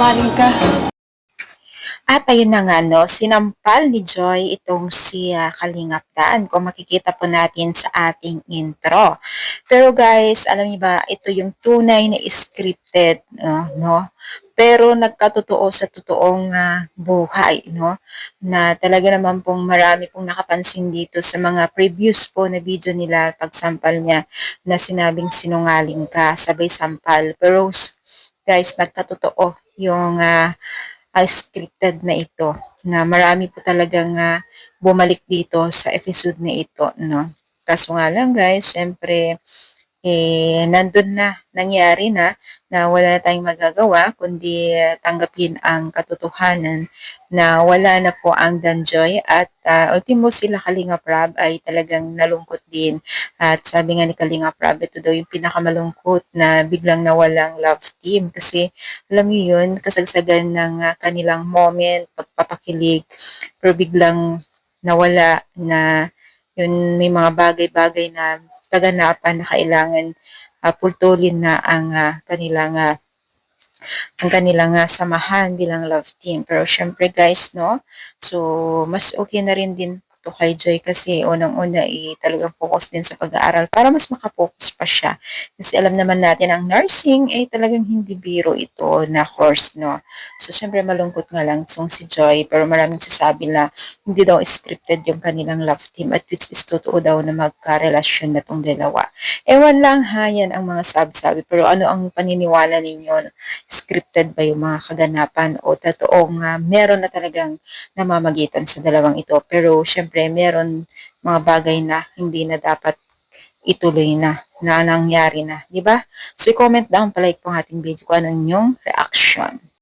sinungaling ka. At ayun na nga, no, sinampal ni Joy itong si uh, Kalingap Dan, kung makikita po natin sa ating intro. Pero guys, alam niyo ba, ito yung tunay na scripted, uh, no? Pero nagkatotoo sa totoong uh, buhay, no? Na talaga naman pong marami pong nakapansin dito sa mga previous po na video nila, pagsampal niya na sinabing sinungaling ka, sabay sampal. Pero guys, nagkatotoo yung uh, uh, scripted na ito na marami po talagang uh, bumalik dito sa episode na ito no? Kaso nga lang guys syempre eh, nandun na, nangyari na, na wala na tayong magagawa, kundi tanggapin ang katotohanan na wala na po ang Danjoy at uh, ultimo sila Kalinga Prab ay talagang nalungkot din. At sabi nga ni Kalinga Prab, ito daw yung pinakamalungkot na biglang nawalang love team kasi alam niyo yun, kasagsagan ng uh, kanilang moment, pagpapakilig, pero biglang nawala na yun may mga bagay-bagay na kaganapan na kailangan uh, pultulin na ang uh, kanilang uh, ang kanilang uh, samahan bilang love team. Pero syempre guys, no? So, mas okay na rin din to kay Joy kasi unang-una eh, talagang focus din sa pag-aaral para mas makapokus pa siya. Kasi alam naman natin ang nursing ay eh, talagang hindi biro ito na course, no? So, syempre malungkot nga lang itong si Joy pero maraming sasabi na hindi daw scripted yung kanilang love team at which is totoo daw na magka-relasyon na tong dalawa. Ewan lang ha, yan ang mga sabi-sabi pero ano ang paniniwala ninyo? Scripted ba yung mga kaganapan o totoong uh, meron na talagang namamagitan sa dalawang ito? Pero syempre syempre meron mga bagay na hindi na dapat ituloy na, na nangyari na, di ba? So, i-comment down, palike po ang ating video kung ano yung reaction.